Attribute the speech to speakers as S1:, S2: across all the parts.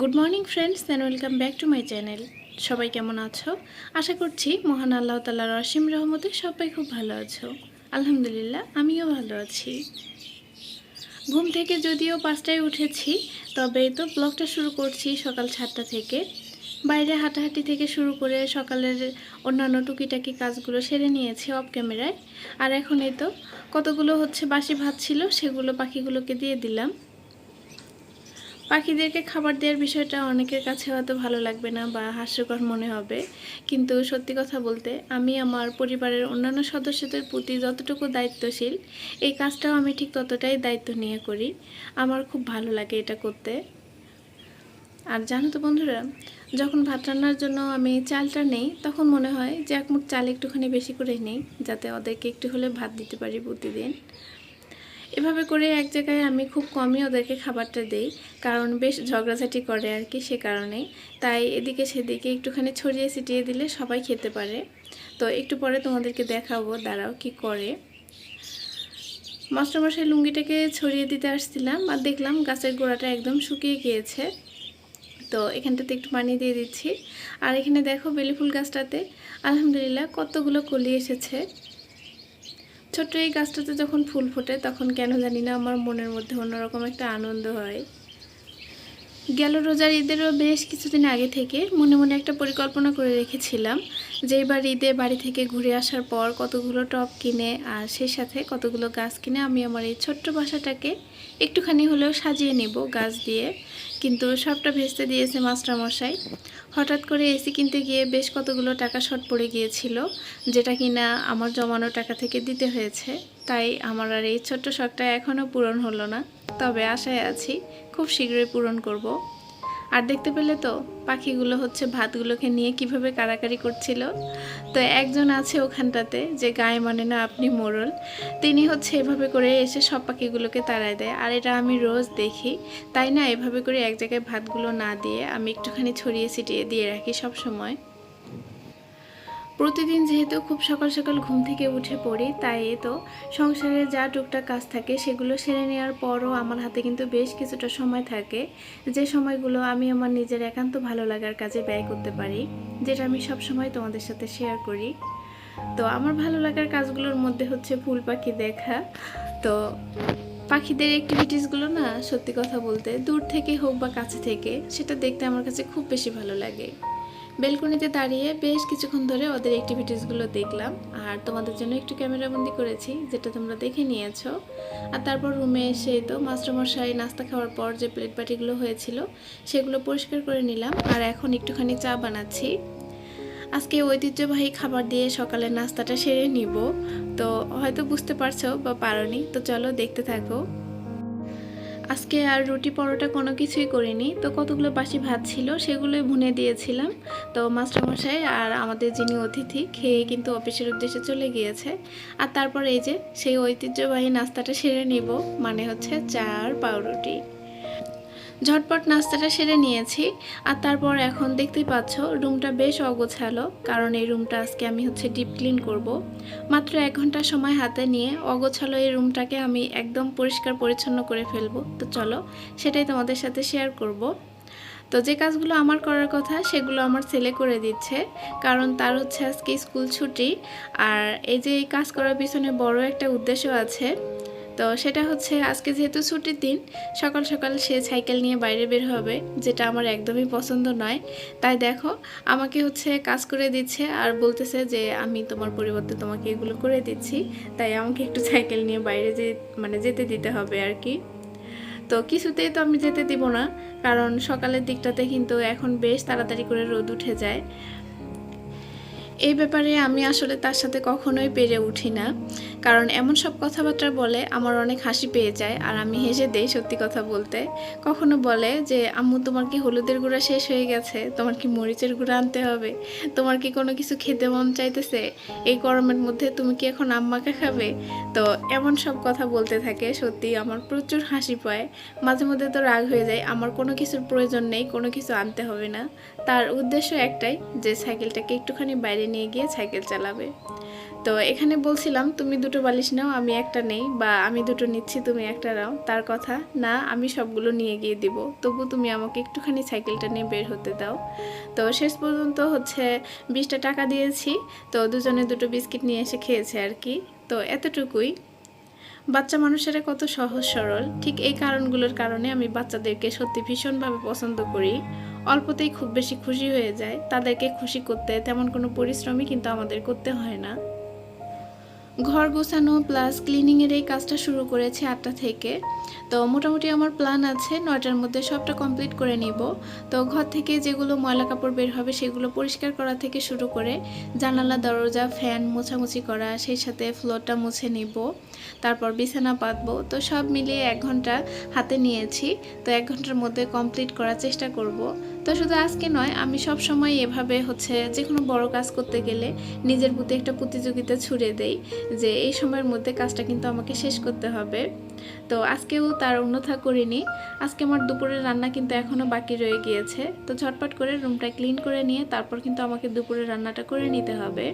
S1: Good morning friends and welcome back to my channel সবাই কেমন আছো? আশা করছি মহান আল্লাহ তালার অসীম রহমতে সবাই খুব ভালো আছো। আলহামদুলিল্লাহ, আমিও ভালো আছি। ঘুম থেকে যদিও পাঁচটায় উঠেছি, তবে তো ব্লগটা শুরু করছি সকাল সাতটা থেকে। বাইরে হাঁটাহাঁটি থেকে শুরু করে সকালের অন্যান্য টুকিটাকি কাজগুলো সেরে নিয়েছি অফ ক্যামেরায় আর এখন এই তো কতগুলো হচ্ছে বাসি ভাত ছিল, সেগুলো পাখিগুলোকে দিয়ে দিলাম। পাখিদেরকে খাবার দেওয়ার বিষয়টা অনেকের কাছে হয়তো ভালো লাগবে না বা হাস্যকর মনে হবে। কিন্তু সত্যি কথা বলতে, আমি আমার পরিবারের অন্যান্য সদস্যদের প্রতি যতটুকু দায়িত্বশীল, এই কাজটাও আমি ঠিক ততটাই দায়িত্ব নিয়ে করি। আমার খুব ভালো লাগে এটা করতে। আর জানো তো বন্ধুরা, যখন ভাত রান্নার জন্য আমি চালটা নেই, তখন মনে হয় যে এক মুঠ চাল একটুখানি বেশি করে নেই, যাতে ওদেরকে একটু হলে ভাত দিতে পারি প্রতিদিন। এভাবে করে এক জায়গায় আমি খুব কমই ওদেরকে খাবারটা দেই, কারণ বেশ ঝগড়াঝাটি করে আর কি সে কারণে তাই এদিকে সেদিকে একটুখানি ছড়িয়ে ছিটিয়ে দিলে সবাই খেতে পারে। তো একটু পরে তোমাদেরকে দেখাবো, দাঁড়াও কি করে। মাস্টারমশাই লুঙ্গিটাকে ছড়িয়ে দিতে আসছিলাম আর দেখলাম গাছের গোড়াটা একদম শুকিয়ে গিয়েছে। তো এখানটাতে একটু পানি দিয়ে দিচ্ছি। আর এখানে দেখো বেলি ফুল গাছটাতে, আলহামদুলিল্লাহ কতগুলো কলি এসেছে। ছোট্ট এই গাছটাতে যখন ফুল ফোটে, তখন কেন জানি না আমার মনের মধ্যে অন্যরকম একটা আনন্দ হয়। গেল রোজার ঈদেরও বেশ কিছুদিন আগে থেকে মনে মনে একটা পরিকল্পনা করে রেখেছিলাম যে এবার ঈদে বাড়ি থেকে ঘুরে আসার পর কতগুলো টব কিনে আর সেই সাথে কতগুলো গাছ কিনে আমি আমার এই ছোট্ট বাসাটাকে একটুখানি হলেও সাজিয়ে নেব গাছ দিয়ে। কিন্তু সবটা ভেস্তে দিয়েছে মাস্টারমশাই। হঠাৎ করে এসি কিনতে গিয়ে বেশ কতগুলো টাকা শর্ট পড়ে গিয়েছিল, যেটা কিনা আমার জমানো টাকা থেকে দিতে হয়েছে। তাই আমার আর এই ছোট্ট শখটা এখনও পূরণ হলো না। তবে আশায় আছি খুব শীঘ্রই পূরণ করব। আর দেখতে পেলে তো, পাখিগুলো হচ্ছে ভাতগুলোকে নিয়ে কীভাবে কারাকারি করছিল। তো একজন আছে ওখানটাতে, যে গায়ে মানে না আপনি মোড়ল তিনি হচ্ছে এভাবে করে এসে সব পাখিগুলোকে তাড়ায় দেয়। আর এটা আমি রোজ দেখি। তাই না, এভাবে করে এক জায়গায় ভাতগুলো না দিয়ে আমি একটুখানি ছড়িয়ে ছিটিয়ে দিয়ে রাখি সব সময়। প্রতিদিন যেহেতু খুব সকাল সকাল ঘুম থেকে উঠে পড়ি, তাই তো সংসারে যা টুকটাক কাজ থাকে সেগুলো সেরে নেওয়ার পরও আমার হাতে কিন্তু বেশ কিছুটা সময় থাকে। যে সময়গুলো আমি আমার নিজের একান্ত ভালো লাগার কাজে ব্যয় করতে পারি, যেটা আমি সব সময় তোমাদের সাথে শেয়ার করি। তো আমার ভালো লাগার কাজগুলোর মধ্যে হচ্ছে ফুল পাখি দেখা। তো পাখিদের অ্যাক্টিভিটিসগুলো না সত্যি কথা বলতে দূর থেকে হোক বা কাছে থেকে, সেটা দেখতে আমার কাছে খুব বেশি ভালো লাগে। বেলকনিতে দাঁড়িয়ে বেশ কিছুক্ষণ ধরে ওদের অ্যাক্টিভিটিসগুলো দেখলাম। আর তোমাদের জন্য একটু ক্যামেরাবন্দি করেছি, যেটা তোমরা দেখে নিয়েছো। আর তারপর রুমে এসে তো মাস্টারমশাই নাস্তা খাওয়ার পর যে প্লেট পাটিগুলো হয়েছিল, সেগুলো পরিষ্কার করে নিলাম। আর এখন একটুখানি চা বানাচ্ছি। আজকে ঐতিহ্যবাহী খাবার দিয়ে সকালের নাস্তাটা সেরে নিব। তো হয়তো বুঝতে পারছ বা পারোনি, তো চলো দেখতে থাকো। আজকে আর রুটি পরোটা কোনো কিছুই করিনি। তো কতগুলো বাসি ভাত ছিল সেগুলোই ভুনে দিয়েছিলাম। তো মাস্টারমশাই আর আমাদের যিনি অতিথি, খেয়ে কিন্তু অফিসের উদ্দেশ্যে চলে গিয়েছে। আর তারপর এই যে সেই ঐতিহ্যবাহী নাস্তাটা সেরে নিব মানে হচ্ছে চা আর পাউরুটি। ঝটপট নাস্তাটা সেরে নিয়েছি আর তারপর এখন দেখতেই পাচ্ছ, রুমটা বেশ অগোছালো, কারণ এই রুমটা আজকে আমি হচ্ছে ডিপ ক্লিন করব। মাত্র এক ঘণ্টা সময় হাতে নিয়ে অগোছালো এই রুমটাকে আমি একদম পরিষ্কার পরিচ্ছন্ন করে ফেলব তো চলো, সেটাই তোমাদের সাথে শেয়ার করব। তো যে কাজগুলো আমার করার কথা, সেগুলো আমার ছেলে করে দিচ্ছে, কারণ তার হচ্ছে আজকে স্কুল ছুটি আর এই যে এই কাজ করার পিছনে বড় একটা উদ্দেশ্য আছে তো সেটা হচ্ছে আজকে যেহেতু ছুটির দিন, সকাল সকাল সে সাইকেল নিয়ে বাইরে বের হবে, যেটা আমার একদমই পছন্দ নয়। তাই দেখো, আমাকে হচ্ছে কাজ করে দিচ্ছে আর বলতেছে যে আমি তোমার পরিবর্তে তোমাকে এগুলো করে দিচ্ছি, তাই আমাকে একটু সাইকেল নিয়ে বাইরে যে মানে যেতে দিতে হবে আর কি। তো কিছুতেই তো আমি যেতে দিব না, কারণ সকালের দিকটাতে কিন্তু এখন বেশ তাড়াতাড়ি করে রোদ উঠে যায়। এই ব্যাপারে আমি আসলে তার সাথে কখনোই পেরে উঠি না। কারণ এমন সব কথাবার্তা বলে আমার অনেক হাসি পেয়ে যায় আর আমি হেসে দেই সত্যি কথা বলতে। কখনো বলে যে, আম্মু, তোমার কি হলুদের গুঁড়া শেষ হয়ে গেছে? তোমার কি মরিচের গুঁড়া আনতে হবে? তোমার কি কোনো কিছু খেতে মন চাইতেছে? এই গরমের মধ্যে তুমি কি এখন আম্মাকে খাবে? তো এমন সব কথা বলতে থাকে, সত্যি আমার প্রচুর হাসি পায়। মাঝে মধ্যে তো রাগ হয়ে যায়, আমার কোনো কিছুর প্রয়োজন নেই, কোনো কিছু আনতে হবে না। তার উদ্দেশ্য একটাই যে, সাইকেলটাকে একটুখানি বাইরে নিয়ে গিয়ে সাইকেল চালাবে। তো এখানে বলছিলাম, তুমি দুটো বালিশ নাও, আমি একটা নেই, বা আমি দুটো নিচ্ছি, তুমি একটা নাও তার কথা, না, আমি সবগুলো নিয়ে গিয়ে দিব। তবু তুমি আমাকে একটুখানি সাইকেলটা নিয়ে বের হতে দাও। তো শেষ পর্যন্ত হচ্ছে বিশটা টাকা দিয়েছি। তো দুজনে দুটো বিস্কিট নিয়ে এসে খেয়েছে আর কি। তো এতটুকুই। বাচ্চা মানুষেরা কত সহজ সরল। ঠিক এই কারণগুলোর কারণে আমি বাচ্চাদেরকে সত্যি ভীষণভাবে পছন্দ করি। অল্পতেই খুব বেশি খুশি হয়ে যায়। তাদেরকে খুশি করতে তেমন কোনো পরিশ্রমই কিন্তু আমাদের করতে হয় না। ঘর গোছানো প্লাস ক্লিনিংয়ের এই কাজটা শুরু করেছি আটটা থেকে। তো মোটামুটি আমার প্ল্যান আছে, নয়টার মধ্যে সবটা কমপ্লিট করে নিব। তো ঘর থেকে যেগুলো ময়লা কাপড় বের হবে সেগুলো পরিষ্কার করা থেকে শুরু করে জানালা, দরজা ফ্যান মোছামুছি করা, সেই সাথে ফ্লোরটা মুছে নিব। তারপর বিছানা পাতবো। তো সব মিলিয়ে এক ঘণ্টা হাতে নিয়েছি। তো এক ঘণ্টার মধ্যে কমপ্লিট করার চেষ্টা করব। তো শুধু আজকে নয়, আমি সব সময় এভাবে হচ্ছে যে কোনো বড় কাজ করতে গেলে নিজের প্রতি একটা প্রতিযোগিতা ছুড়ে দেই যে এই সময়ের মধ্যে কাজটা কিন্তু আমাকে শেষ করতে হবে। তো আজকেও তার অন্যথা করিনি। আজকে আমার দুপুরের রান্না কিন্তু এখনও বাকি রয়ে গিয়েছে। তো ঝটপট করে রুমটা ক্লিন করে নিয়ে তারপর কিন্তু আমাকে দুপুরের রান্নাটা করে নিতে হবে।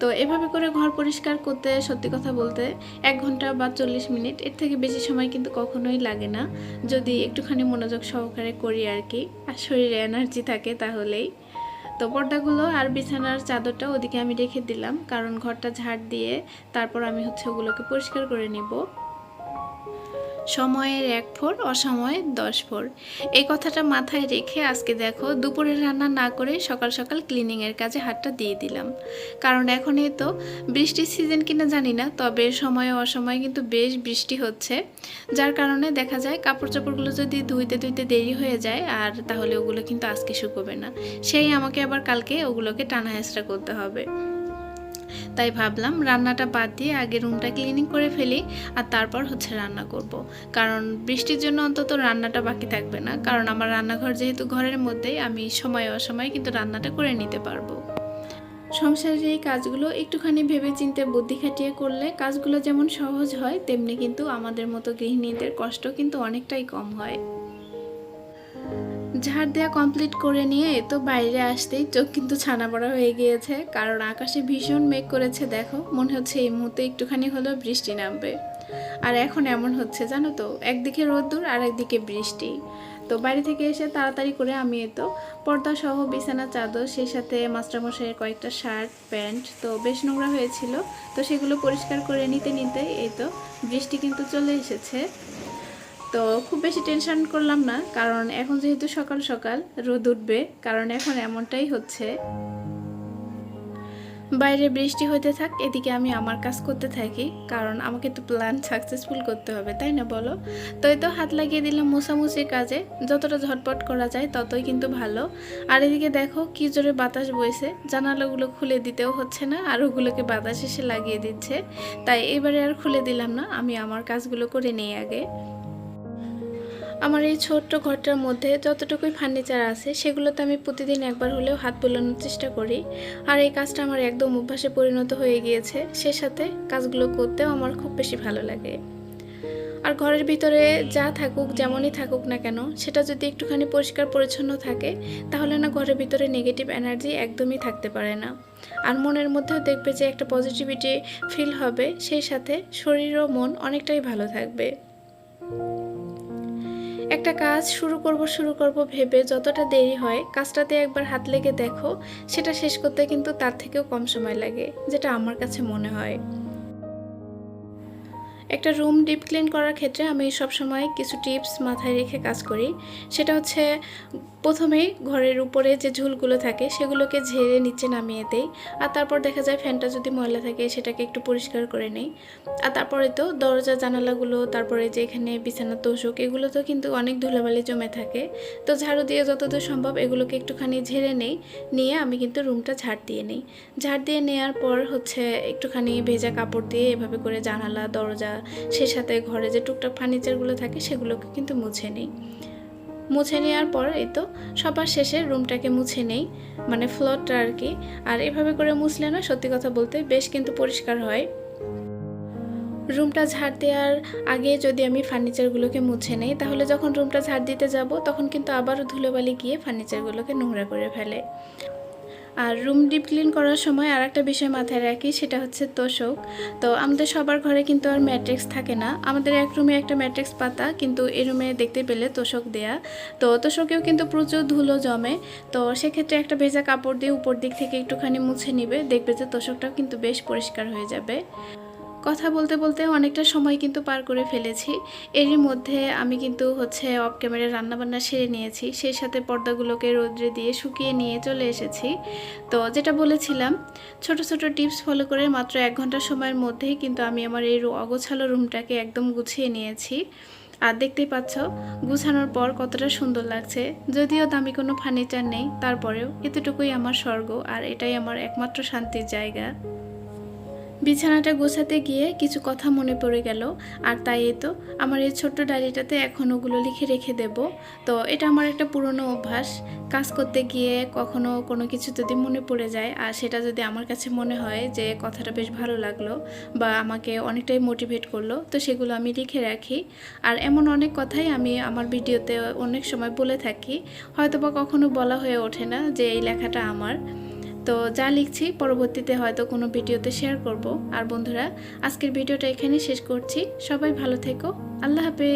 S1: তো এভাবে করে ঘর পরিষ্কার করতে, সত্যি কথা বলতে, এক ঘণ্টা বা চল্লিশ মিনিট, এর থেকে বেশি সময় কিন্তু কখনোই লাগে না। যদি একটুখানি মনোযোগ সহকারে করি আর কি, আর শরীরে এনার্জি থাকে তাহলেই। তো পর্দাগুলো আর বিছানার চাদরটা ওদিকে আমি রেখে দিলাম, কারণ ঘরটা ঝাড় দিয়ে তারপর আমি হচ্ছে ওগুলোকে পরিষ্কার করে নিব। সময়ের এক ফোর অসময়ের দশ ফোর এই কথাটা মাথায় রেখে আজকে দেখো দুপুরে রান্না না করে সকাল সকাল ক্লিনিংয়ের কাজে হাতটা দিয়ে দিলাম। কারণ এখন এই তো বৃষ্টির সিজন কিনা জানি না, তবে সময়ে অসময়ে কিন্তু বেশ বৃষ্টি হচ্ছে। যার কারণে দেখা যায় কাপড় চোপড়গুলো যদি ধুইতে ধুইতে দেরি হয়ে যায়, আর তাহলে ওগুলো কিন্তু আজকে শুকোবে না। সেই আমাকে আবার কালকে ওগুলোকে টানা হেঁচড়া করতে হবে। তাই ভাবলাম রান্নাটা বাদ দিয়ে আগে রুমটা ক্লিনিং করে ফেলি আর তারপর হচ্ছে রান্না করব। কারণ বৃষ্টির জন্য অন্তত রান্নাটা বাকি থাকবে না। কারণ আমার রান্নাঘর যেহেতু ঘরের মধ্যেই, আমি সময় অসময় কিন্তু রান্নাটা করে নিতে পারব। সংসারের এই কাজগুলো একটুখানি ভেবে চিন্তে বুদ্ধি খাটিয়ে করলে কাজগুলো যেমন সহজ হয়, তেমনি কিন্তু আমাদের মতো গৃহিণীদের কষ্ট কিন্তু অনেকটাই কম হয়। ঝাড় দেওয়া কমপ্লিট করে নিয়ে তো বাইরে আসতেই চোখ কিন্তু ছানা পড়া হয়ে গিয়েছে। কারণ আকাশে ভীষণ মেঘ করেছে, দেখো। মনে হচ্ছে এই মুহূর্তে একটুখানি হলেও বৃষ্টি নামবে। আর এখন এমন হচ্ছে, জানো তো? একদিকে রোদ্দুর আর একদিকে বৃষ্টি। তো বাড়ি থেকে এসে তাড়াতাড়ি করে আমি তো পর্দা সহ বিছানা, চাদর, সেই সাথে মাস্টারমশাইয়ের কয়েকটা শার্ট, প্যান্ট, তো বেশ নোংরা হয়েছিল। তো সেগুলো পরিষ্কার করে নিতে নিতে এই তো বৃষ্টি কিন্তু চলে এসেছে। তো খুব বেশি টেনশন করলাম না, কারণ এখন যেহেতু সকাল সকাল, রোদ উঠবে, কারণ এখন এমনটাই হচ্ছে। বাইরে বৃষ্টি হতে থাক, এদিকে আমি আমার কাজ করতে থাকি, কারণ আমাকে তো প্ল্যান সাকসেসফুল করতে হবে, তাই না বলো? তো তো হাত লাগিয়ে দিলাম মোছামুছির কাজে, যতটা ঝটপট করা যায় ততই কিন্তু ভালো। আর এদিকে দেখো কি জোরে বাতাস বইছে, জানালাগুলো খুলে দিতেও হচ্ছে না, আর ওগুলোকে বাতাস এসে লাগিয়ে দিচ্ছে। তাই এবারে আর খুলে দিলাম না, আমি আমার কাজগুলো করে নেই আগে। আমার এই ছোট্ট ঘরটার মধ্যে যতটুকুই ফার্নিচার আছে, সেগুলোতে আমি প্রতিদিন একবার হলেও হাত বোলানোর চেষ্টা করি। আর এই কাজটা আমার একদম অভ্যাসে পরিণত হয়ে গিয়েছে। সে সাথে কাজগুলো করতেও আমার খুব বেশি ভালো লাগে। আর ঘরের ভিতরে যা থাকুক, যেমনই থাকুক না কেন, সেটা যদি একটুখানি পরিষ্কার পরিচ্ছন্ন থাকে, তাহলে না ঘরের ভিতরে নেগেটিভ এনার্জি একদমই থাকতে পারে না। আর মনের মধ্যেও দেখবে যে একটা পজিটিভিটি ফিল হবে, সেই সাথে শরীর ও মন অনেকটাই ভালো থাকবে। একটা কাজ শুরু করব শুরু করব ভেবে যতটা দেরি হয়, কাজটাতে একবার হাত লেগে দেখো, সেটা শেষ করতে কিন্তু তার থেকেও কম সময় লাগে, যেটা আমার কাছে মনে হয়। একটা রুম ডিপ ক্লিন করার ক্ষেত্রে আমি সব সময় কিছু টিপস মাথায় রেখে কাজ করি। সেটা হচ্ছে প্রথমেই ঘরের উপরে যে ঝুলগুলো থাকে, সেগুলোকে ঝেড়ে নিচে নামিয়ে দেই। আর তারপর দেখা যায় ফ্যানটা যদি ময়লা থাকে, সেটাকে একটু পরিষ্কার করে নেই। আর তারপরে তো দরজা, জানালাগুলো, তারপরে যে এখানে বিছানা, তোষক এগুলো তো কিন্তু অনেক ধুলাবালি জমে থাকে। তো ঝাড়ু দিয়ে যতদূর সম্ভব এগুলোকে একটুখানি ঝেড়ে নেই। নিয়ে আমি কিন্তু রুমটা ঝাড় দিয়ে নিই। ঝাড় দিয়ে নেওয়ার পর হচ্ছে একটুখানি ভেজা কাপড় দিয়ে এভাবে করে জানালা, দরজা সে সাথে ঘরে যে টুকটাক ফার্নিচারগুলো থাকে সেগুলোকে কিন্তু মুছে নিই। মুছে নেওয়ার পর এই তো সবার শেষে রুমটাকে মুছে নেই মানে ফ্লোরটা আর কি। আর এভাবে করে মুছলে না সত্যি কথা বলতে বেশ কিন্তু পরিষ্কার হয়। রুমটা ঝাড় দেওয়ার আগে যদি আমি ফার্নিচারগুলোকে মুছে নেই, তাহলে যখন রুমটা ঝাড় দিতে যাব, তখন কিন্তু আবারও ধুলোবালি গিয়ে ফার্নিচারগুলোকে নোংরা করে ফেলে। আর রুম ডিপ ক্লিন করার সময় আর একটা বিষয় মাথায় রাখি, সেটা হচ্ছে তোষক। তো আমাদের সবার ঘরে কিন্তু আর ম্যাট্রিক্স থাকে না। আমাদের এক রুমে একটা ম্যাট্রিক্স পাতা, কিন্তু এই রুমে দেখতে পেলে তোষক দেয়া। তো তোষকেও কিন্তু প্রচুর ধুলো জমে। তো সেক্ষেত্রে একটা ভেজা কাপড় দিয়ে উপর দিক থেকে একটুখানি মুছে নিবে, দেখবে যে তোষকটাও কিন্তু বেশ পরিষ্কার হয়ে যাবে। কথা বলতে বলতে অনেকটা সময় কিন্তু পার করে ফেলেছি। এরই মধ্যে আমি কিন্তু হচ্ছে অফ ক্যামেরায় রান্নাবান্না সেরে নিয়েছি। সেই সাথে পর্দাগুলোকে রোদ্রে দিয়ে শুকিয়ে নিয়ে চলে এসেছি। তো যেটা বলেছিলাম, ছোট ছোট টিপস ফলো করে মাত্র এক ঘণ্টা সময়ের মধ্যেই কিন্তু আমি আমার এই অগোছালো রুমটাকে একদম গুছিয়ে নিয়েছি। আর দেখতেই পাচ্ছ, গুছানোর পর কতটা সুন্দর লাগছে। যদিও দামি কোনো ফার্নিচার নেই, তারপরেও এতটুকুই আমার স্বর্গ আর এটাই আমার একমাত্র শান্তির জায়গা। বিছানাটা গোছাতে গিয়ে কিছু কথা মনে পড়ে গেল। আর তাই এই তো আমার এই ছোট্ট ডায়েরিটাতে এখন ওগুলো লিখে রেখে দেব। তো এটা আমার একটা পুরনো অভ্যাস। কাজ করতে গিয়ে কখনো কোনো কিছু যদি মনে পড়ে যায়, আর সেটা যদি আমার কাছে মনে হয় যে কথাটা বেশ ভালো লাগল বা আমাকে অনেকটাই মোটিভেট করল, তো সেগুলো আমি লিখে রাখি। আর এমন অনেক কথাই আমি আমার ভিডিওতে অনেক সময় বলে থাকি। হয়তো বা কখনো বলা হয়ে ওঠে না যে এই লেখাটা আমার। তো যা লিখছি, পরবর্তীতে হয়তো কোনো ভিডিওতে শেয়ার করব। আর বন্ধুরা, আজকের ভিডিওটা এখানেই শেষ করছি। সবাই ভালো থেকো। আল্লাহ হাফেজ।